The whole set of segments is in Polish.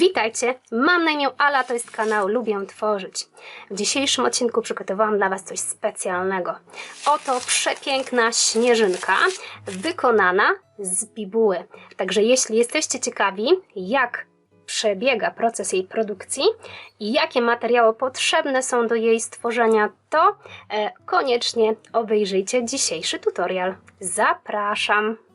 Witajcie, mam na imię Ala, to jest kanał Lubię Tworzyć. W dzisiejszym odcinku przygotowałam dla Was coś specjalnego. Oto przepiękna śnieżynka wykonana z bibuły. Także jeśli jesteście ciekawi, jak przebiega proces jej produkcji i jakie materiały potrzebne są do jej stworzenia, to e, koniecznie obejrzyjcie dzisiejszy tutorial. Zapraszam!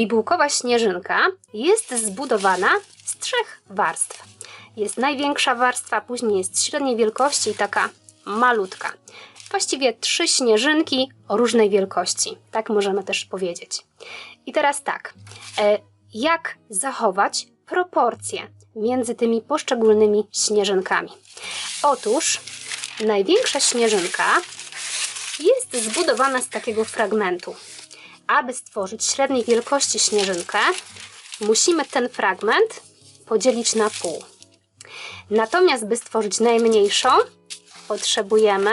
Bibułkowa śnieżynka jest zbudowana z trzech warstw. Jest największa warstwa, później jest średniej wielkości i taka malutka. Właściwie trzy śnieżynki o różnej wielkości, tak możemy też powiedzieć. I teraz tak, e, jak zachować proporcje między tymi poszczególnymi śnieżynkami? Otóż największa śnieżynka jest zbudowana z takiego fragmentu aby stworzyć średniej wielkości śnieżynkę, musimy ten fragment podzielić na pół. Natomiast, by stworzyć najmniejszą, potrzebujemy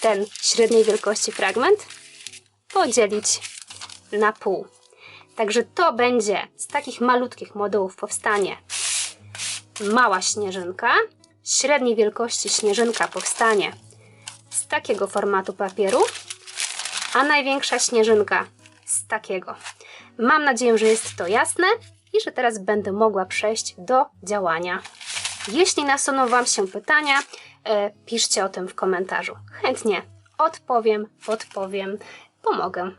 ten średniej wielkości fragment podzielić na pół. Także to będzie z takich malutkich modułów powstanie mała śnieżynka, średniej wielkości śnieżynka powstanie z takiego formatu papieru, a największa śnieżynka z takiego. Mam nadzieję, że jest to jasne i że teraz będę mogła przejść do działania. Jeśli nasuną Wam się pytania, e, piszcie o tym w komentarzu. Chętnie odpowiem, podpowiem, pomogę.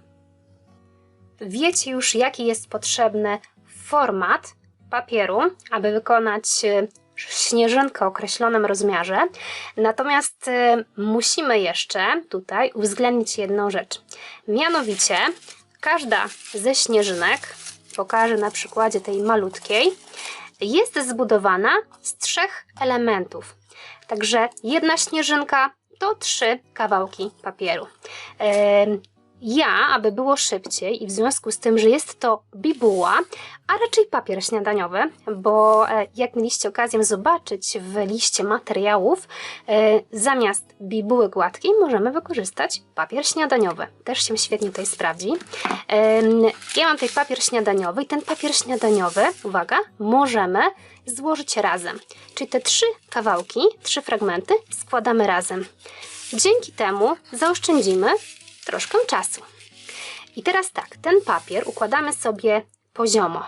Wiecie już, jaki jest potrzebny format papieru, aby wykonać e, śnieżynkę o określonym rozmiarze. Natomiast y, musimy jeszcze tutaj uwzględnić jedną rzecz. Mianowicie każda ze śnieżynek, pokażę na przykładzie tej malutkiej, jest zbudowana z trzech elementów. Także jedna śnieżynka to trzy kawałki papieru. Ja, aby było szybciej i w związku z tym, że jest to bibuła, a raczej papier śniadaniowy, bo e, jak mieliście okazję zobaczyć w liście materiałów, e, zamiast bibuły gładkiej możemy wykorzystać papier śniadaniowy. Też się świetnie tutaj sprawdzi. Ja mam tutaj papier śniadaniowy i ten papier śniadaniowy, uwaga, możemy złożyć razem. Czyli te trzy kawałki, trzy fragmenty składamy razem. Dzięki temu zaoszczędzimy troszkę czasu. I teraz tak, ten papier układamy sobie poziomo.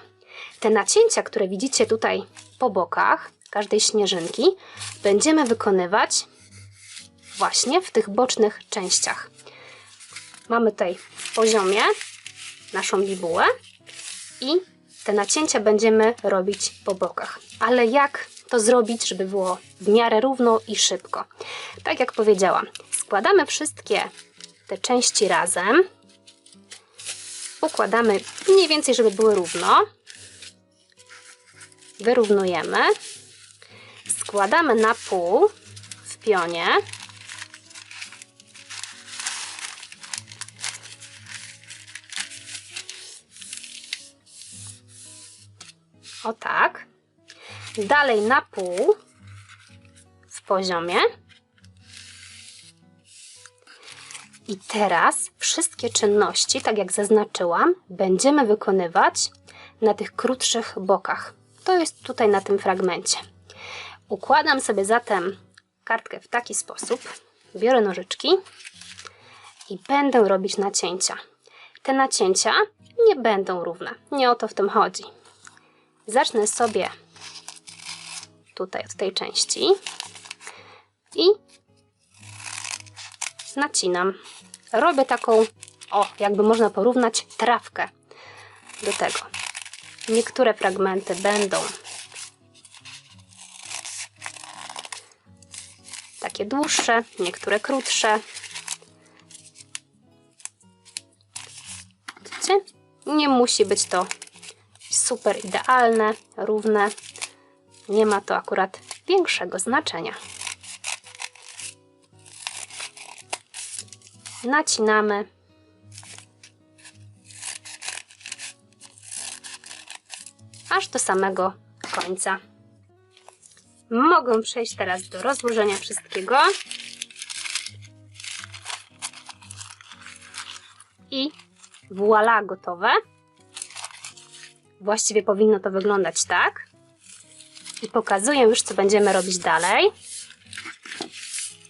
Te nacięcia, które widzicie tutaj po bokach każdej śnieżynki, będziemy wykonywać właśnie w tych bocznych częściach. Mamy tutaj w poziomie naszą bibułę i te nacięcia będziemy robić po bokach. Ale jak to zrobić, żeby było w miarę równo i szybko? Tak jak powiedziałam, składamy wszystkie te części razem. Układamy mniej więcej, żeby były równo. Wyrównujemy. Składamy na pół w pionie. O tak. Dalej na pół w poziomie. I teraz wszystkie czynności, tak jak zaznaczyłam, będziemy wykonywać na tych krótszych bokach. To jest tutaj na tym fragmencie. Układam sobie zatem kartkę w taki sposób. Biorę nożyczki i będę robić nacięcia. Te nacięcia nie będą równe. Nie o to w tym chodzi. Zacznę sobie tutaj od tej części i nacinam. Robię taką, o, jakby można porównać, trawkę do tego. Niektóre fragmenty będą takie dłuższe, niektóre krótsze. Widzicie? Nie musi być to super idealne, równe. Nie ma to akurat większego znaczenia. Nacinamy. Aż do samego końca. Mogę przejść teraz do rozłożenia wszystkiego. I voila, gotowe. Właściwie powinno to wyglądać tak. I pokazuję już, co będziemy robić dalej.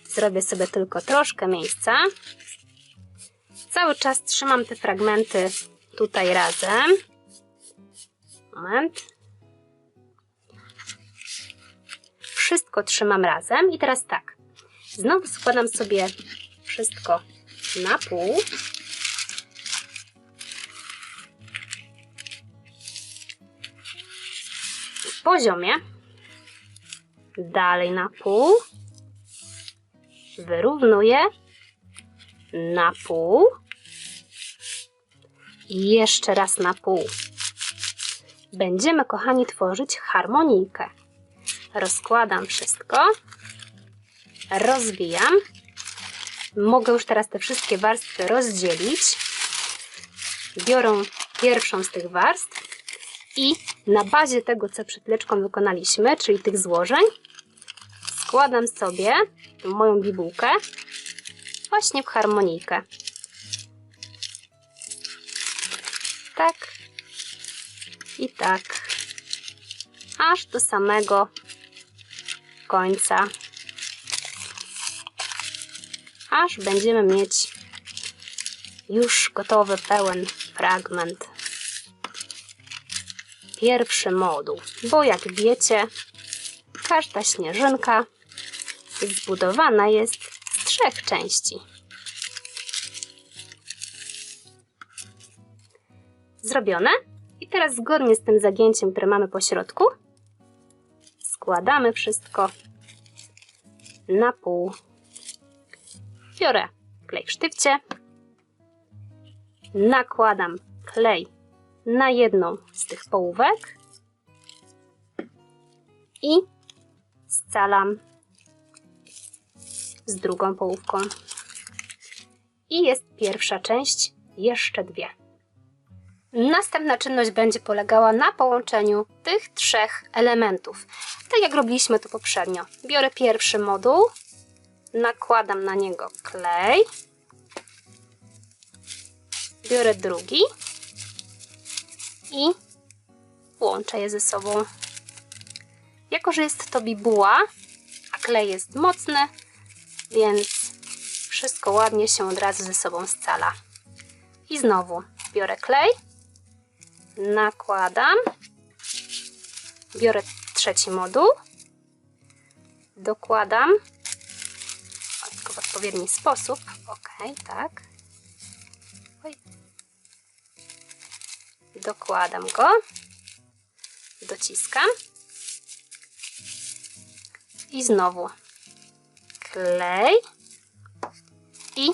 Zrobię sobie tylko troszkę miejsca. Cały czas trzymam te fragmenty tutaj razem. Moment. Wszystko trzymam razem i teraz tak. Znowu składam sobie wszystko na pół. W poziomie. Dalej na pół. Wyrównuję. Na pół. Jeszcze raz na pół. Będziemy, kochani, tworzyć harmonijkę. Rozkładam wszystko. Rozwijam. Mogę już teraz te wszystkie warstwy rozdzielić. Biorę pierwszą z tych warstw i na bazie tego, co przed chwileczką wykonaliśmy, czyli tych złożeń, składam sobie moją bibułkę właśnie w harmonijkę. Tak i tak, aż do samego końca, aż będziemy mieć już gotowy pełen fragment. Pierwszy moduł, bo jak wiecie, każda śnieżynka zbudowana jest z trzech części. Zrobione? I teraz zgodnie z tym zagięciem, które mamy po środku, składamy wszystko na pół. Biorę klej w sztywcie, nakładam klej na jedną z tych połówek i scalam z drugą połówką. I jest pierwsza część, jeszcze dwie. Następna czynność będzie polegała na połączeniu tych trzech elementów. Tak jak robiliśmy to poprzednio. Biorę pierwszy moduł, nakładam na niego klej, biorę drugi i łączę je ze sobą. Jako, że jest to bibuła, a klej jest mocny, więc wszystko ładnie się od razu ze sobą scala. I znowu biorę klej, nakładam, biorę trzeci moduł, dokładam, tylko w odpowiedni sposób, ok, tak, Oj. dokładam go, dociskam. I znowu klej. I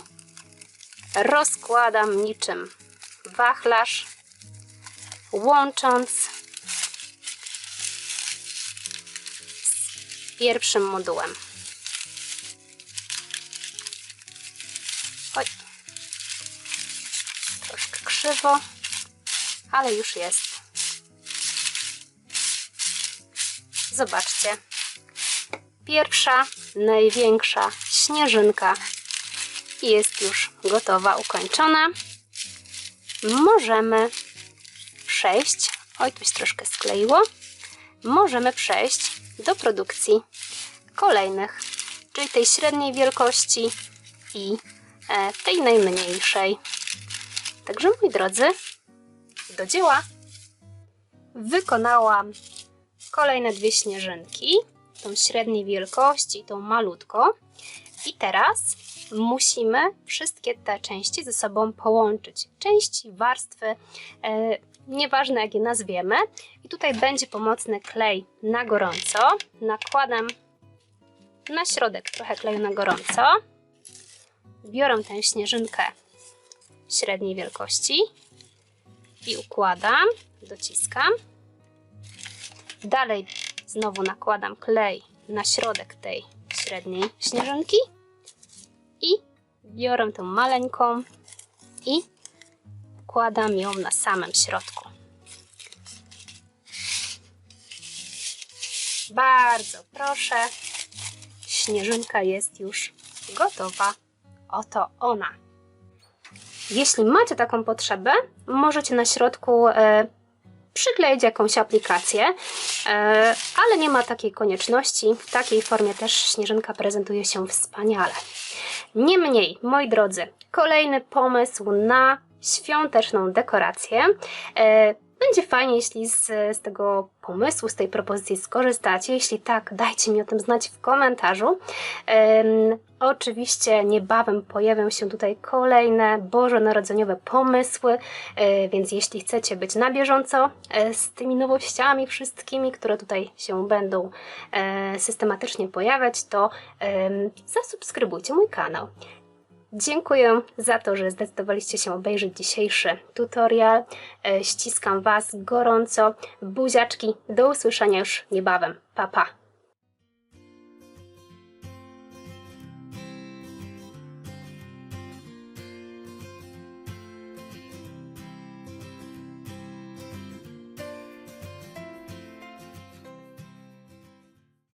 rozkładam niczym wachlarz, łącząc z pierwszym modułem. Oj, troszkę krzywo, ale już jest. Zobaczcie. Pierwsza, największa śnieżynka jest już gotowa, ukończona. Możemy przejść, oj, tu się troszkę skleiło, możemy przejść do produkcji kolejnych, czyli tej średniej wielkości i e, tej najmniejszej. Także, moi drodzy, do dzieła. Wykonałam kolejne dwie śnieżynki, tą średniej wielkości i tą malutką. I teraz musimy wszystkie te części ze sobą połączyć. Części, warstwy, e, nieważne jak je nazwiemy. I tutaj będzie pomocny klej na gorąco. Nakładam na środek trochę kleju na gorąco. Biorę tę śnieżynkę średniej wielkości i układam, dociskam. Dalej znowu nakładam klej na środek tej średniej śnieżynki i biorę tę maleńką i wkładam ją na samym środku. Bardzo proszę. Śnieżynka jest już gotowa. Oto ona. Jeśli macie taką potrzebę, możecie na środku e, przykleić jakąś aplikację, e, ale nie ma takiej konieczności. W takiej formie też śnieżynka prezentuje się wspaniale. Niemniej, moi drodzy, kolejny pomysł na świąteczną dekorację. E, Będzie fajnie, jeśli z, z tego pomysłu, z tej propozycji skorzystacie. Jeśli tak, dajcie mi o tym znać w komentarzu. Oczywiście niebawem pojawią się tutaj kolejne bożonarodzeniowe pomysły, e, więc jeśli chcecie być na bieżąco e, z tymi nowościami wszystkimi, które tutaj się będą e, systematycznie pojawiać, to zasubskrybujcie mój kanał. Dziękuję za to, że zdecydowaliście się obejrzeć dzisiejszy tutorial. E, Ściskam Was gorąco. Buziaczki. Do usłyszenia już niebawem. Pa, pa.